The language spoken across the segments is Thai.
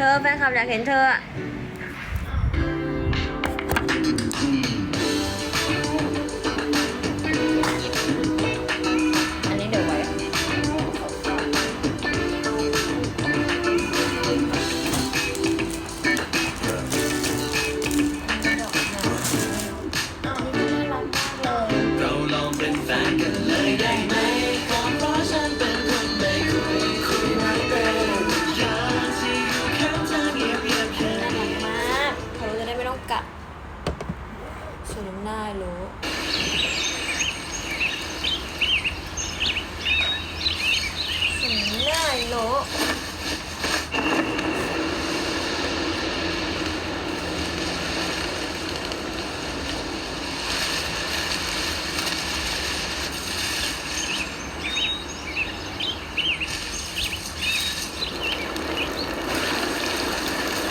เธอแฟนคลับอยากเห็นเธอ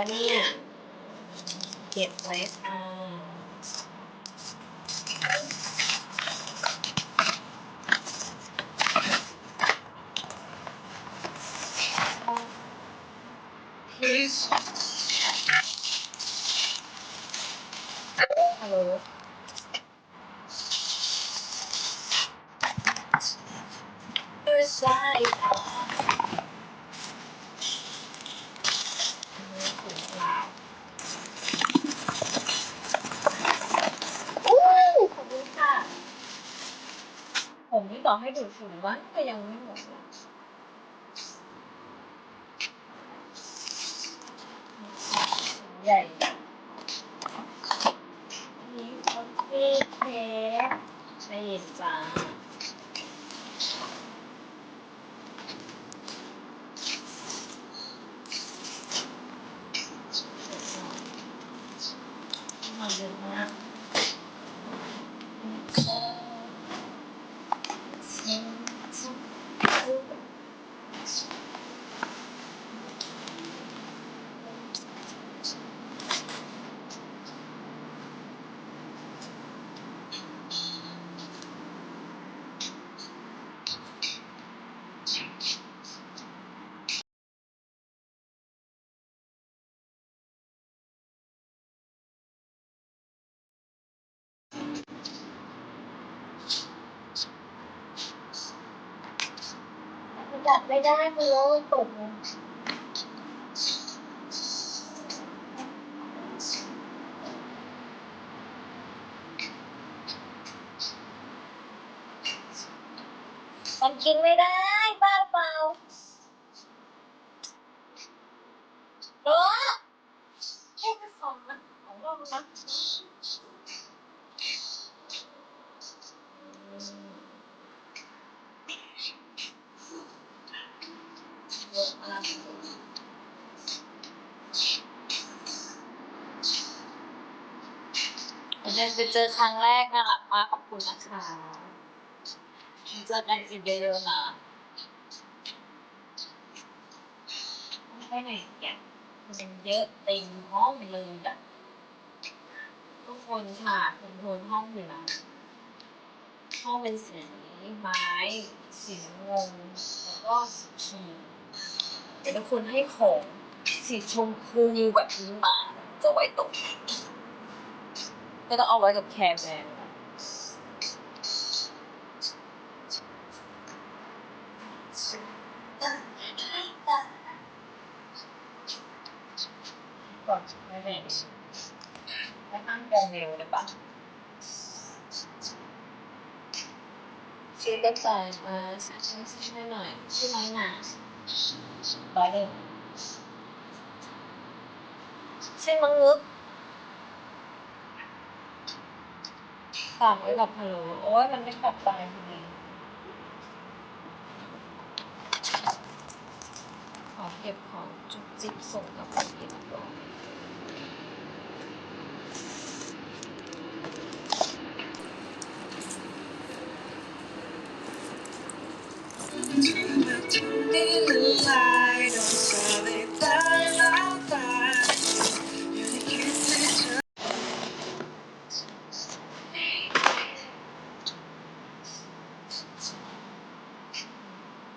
วยทำเองวะเนี่ยเก็บไว้ค่ะฮัลโหลอู้ขอบคุณค่ะ ผมนี่ต่อให้ดูดฝุ่นวะก็ยังไม่หมดใหญ่นี่คอฟฟี่เค้กไม่เห็นจ้าเยอะมาก จับไม่ได้มือตกมันกินไม่ได้ บ้าเปล่าโอ้แค่สองนะของเรานะเยอะมากเดิน ไปเจอครั้งแรกน่ารักมากขอบคุณนะคะเจอกันอีกเยอะๆนะไปไหนเนี่ยมันเยอะเต็มห้องเลยอะทุกคนค่ะเป็นโทนห้องอยู่นะห้องเป็นสีไม้สีงงแล้วก็สีครีแต่ทุกคนให้ของสีชมพูแบบนี้มาจะไว้ตรงไหน ก็ต้องเอาไว้กับแคร์แบรนก่อนไม่แน่ไม่ตั้งกองเร็วเลยปะซื้อกระต่ายมาซื้อซื้อหน่อยชื่อน้อยหนาร้อยหนึ่งชื่อมังงึก ฝากไว้กับฮัลโหลโอ้ยมันไม่กลับตายพอดีเก็บของจุกจิกส่งกลับไปเก็บก่อนนี่ละลาย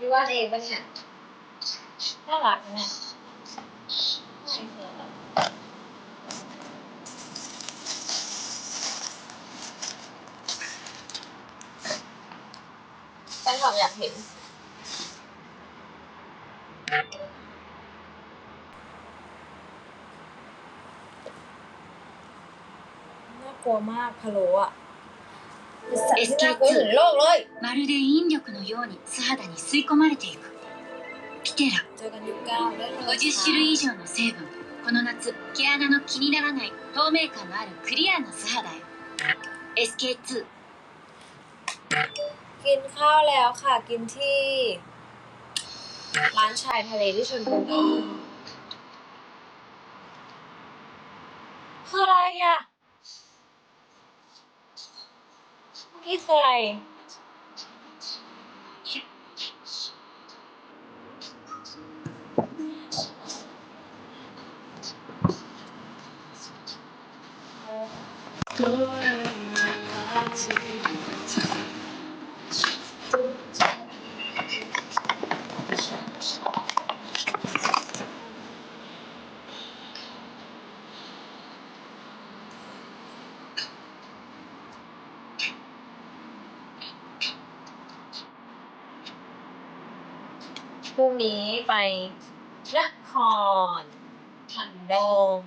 พี่ว่าเองปะเนี่ยน่ารักนะไม่เรอแฟนคลับอยากเห็น น่ากลัวมากพะโล้อะ ที่น่ากลัวที่สุดในโลกเลย まるで引力のように素肌に吸い込まれていくピテラ เจอกันยุคเก้าได้เลย 50種類以上の成分この夏毛穴の気にならない透明感のあるクリアな素肌へ SK2 กินข้าวแล้วค่ะ กินที่ ร้านชายทะเลที่ชลบุรีคืออะไรอ่ะ นี่คืออะไร พรุ่งนี้ไปนครพนม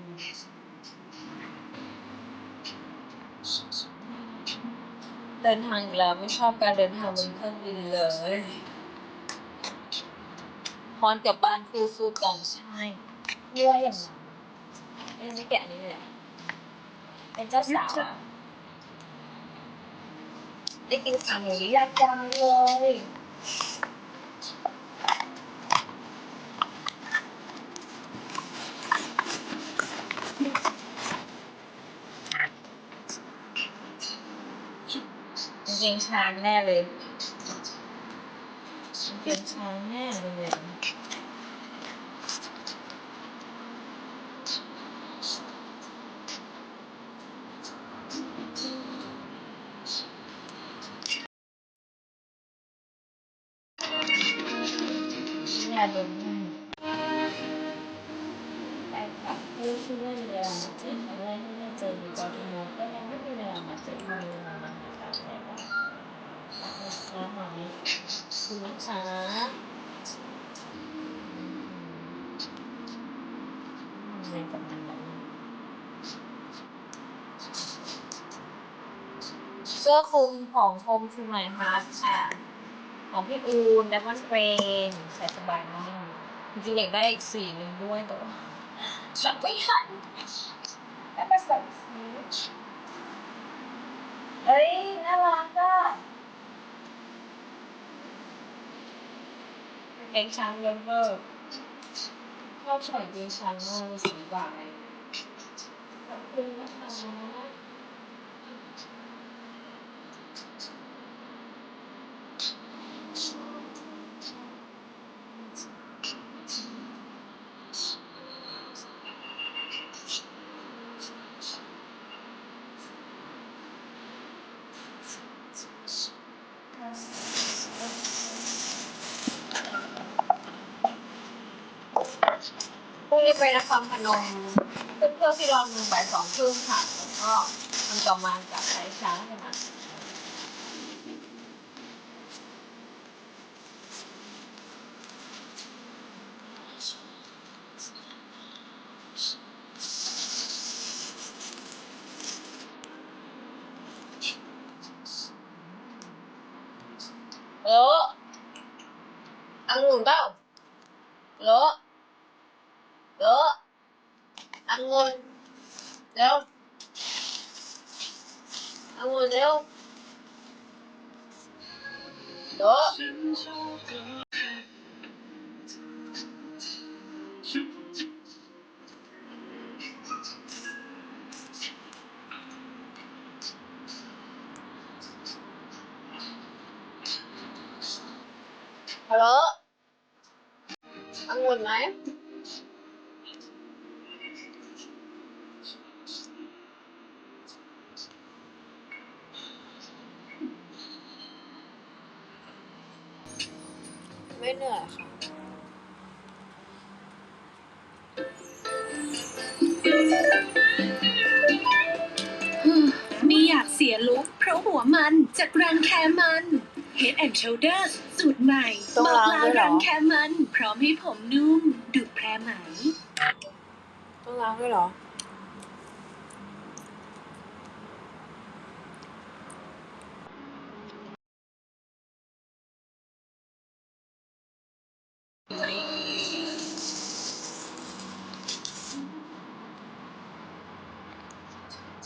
เดินทางอีกแล้วไม่ชอบการเดินทางบนเครื่องบินเลยพรกับบ้านคือสู้กันใช่เยื่ออย่างนั้นเอ็นไม่แกะอันนี้เลยอะเป็นเจ้าสาวอะได้กินสาหมูย่างจังเลย ริงช้างแน่เลย เป็นช้างแน่เลย อะไรกับมันแบบนี้เสื้อคลุมของโฮมทูไนฮาร์ดค่ะ ของพี่อูนเดมอนเฟรนใส่สบายมากจริงๆอยากได้อีกสีหนึ่งด้วยแต่ว่าฉันไม่ทันได้ไปใส่สีเฮ้ยน่ารักอะเกงช้างเยอะเวอร์ ชอบใส่เกงช้างมากเลยสีบายขอบคุณนะคะ ไปนครพนมขึ้นเครื่องที่รอนเมืองบ่ายสองครึ่งค่ะแล้วก็มันจะมาจากสายช้างใช่ไหมเออองุ่นเปล่าเหรอเหรอองุ่นเร็วองุ่นเร็ว เไม่เหนื่อยค่ะไม่อยากเสียลุคเพราะหัวมันจากรังแคมัน Head and Shoulders สูตรใหม่ต้องบอกล้างลาด้วยเหรอรังแคมัน พร้อมให้ผมนุ่มดูดแพรไหม ต้องล้างด้วยเหรอ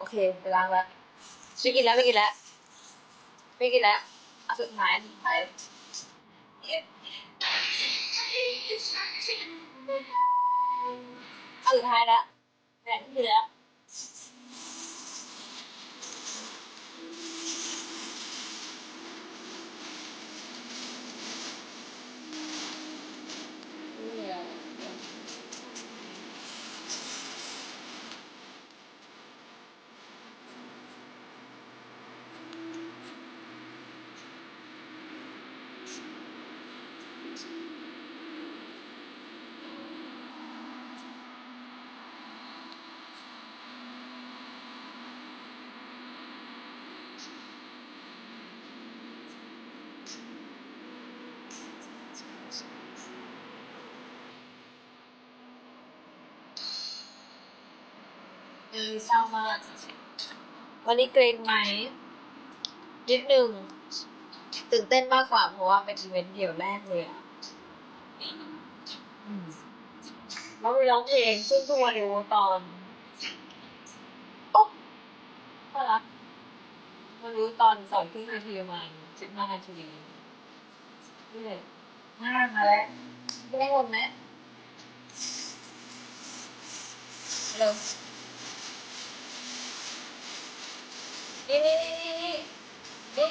โอเคไปล้างแล้วไม่กินแล้วไม่กินแล้วไม่กินแล้วเอาสุดท้ายสุดท้ายเอาสุดท้ายแล้วแม่กินแล้ว เออเศร้ามากวันนี้เกรงไหม นิดหนึ่งตื่นเต้นมากกว่าเพราะว่าเป็นอีเวนต์เดี่ยวแรกเลยอะ แล้วมีร้องเพลงซึ่งเพิ่งมาดูตอนโอ๊ะน่ารักมารู้ตอนสองครึ่งนาทีประมาณสิบห้านาทีนี่เลยน่ามาแล้วไม่ได้หมดไหมฮัลโหลนี่นี่นี่นี่นี่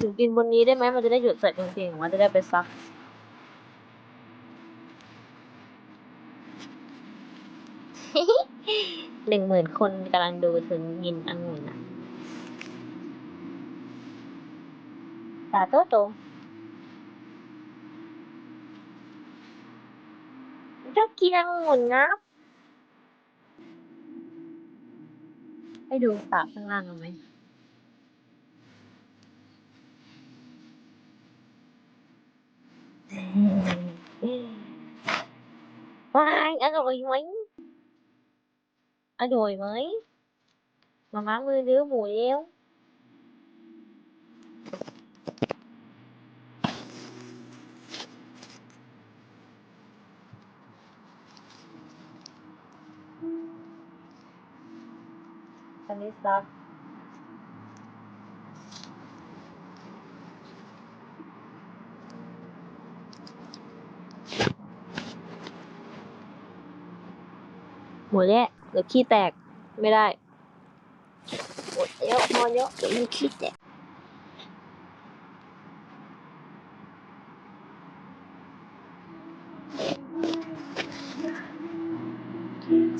ถึงกินบนนี้ได้ไหมมันจะได้หยุดใส่จริงมันจะได้ไปซักหนึ่งหมื่นคนกำลังดูถึงยินองุ่นอะตาโตโตชอบกินองุ่นนะให้ดูปากข้างล่างเอาไหม ว้ายอร่อยไหมอร่อยไหมมาม้ามือเนื้อ หมูแล้วอันนี้ซักหมดแล้วเดี๋ยวขี้แตกไม่ได้หมดเยอะพอเยอะเดี๋ยวมันขี้แตก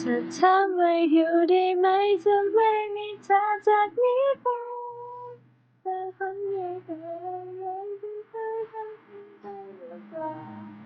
ถ้าเธอไม่อยู่ได้ไหมจะไม่มีเธอจากนี้ไปเธอคนเดียวเธอเลยที่เธอทำให้ใจละลา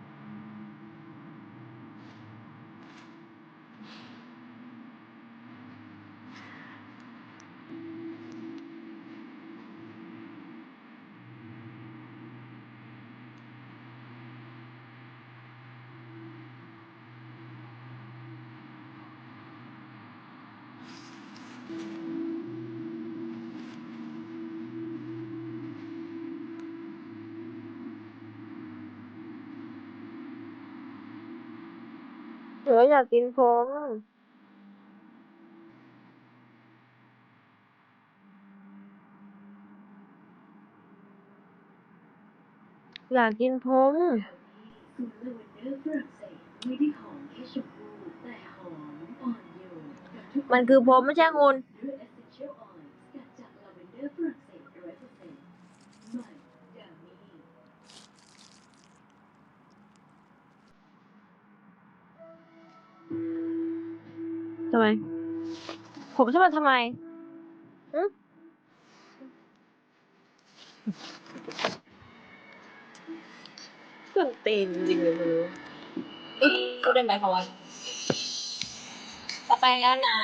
หนูอยากกินพงอยากกินพงสูตรลาเวนเดอร์ฝรั่งเศสไม่ได้หอมแค่ชมพูแต่หอมอ่อนโยนกับทุกมันคือพงไม่ใช่องุ่น ทำไม ผมจะมาทำไมหึตื่นตีนจริงเลยมึงอึ๊บพูดได้ไหมคะวันจะไปแล้วนะ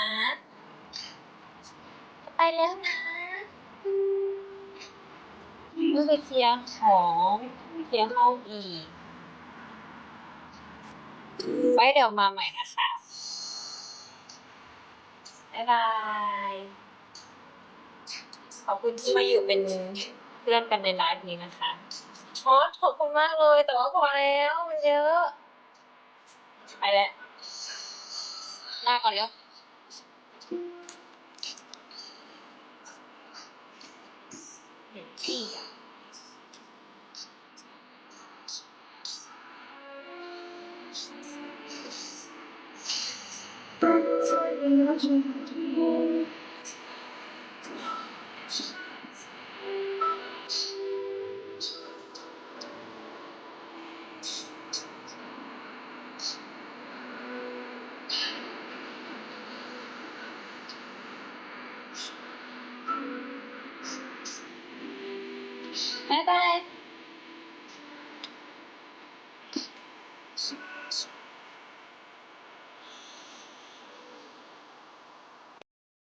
จะไปแล้วนะมึงไปเคลียร์ของเคลียร์ห้องอีกไว้เดี๋ยวมาใหม่นะคะ บ๊ายบาย ขอบคุณที่มาอยู่เป็นเพื่อนกันในไลฟ์นี้นะคะอ๋อขอบคุณมากเลย แต่ว่าพอแล้วมันเยอะ ไปแล้วลาก่อนเร็วเห็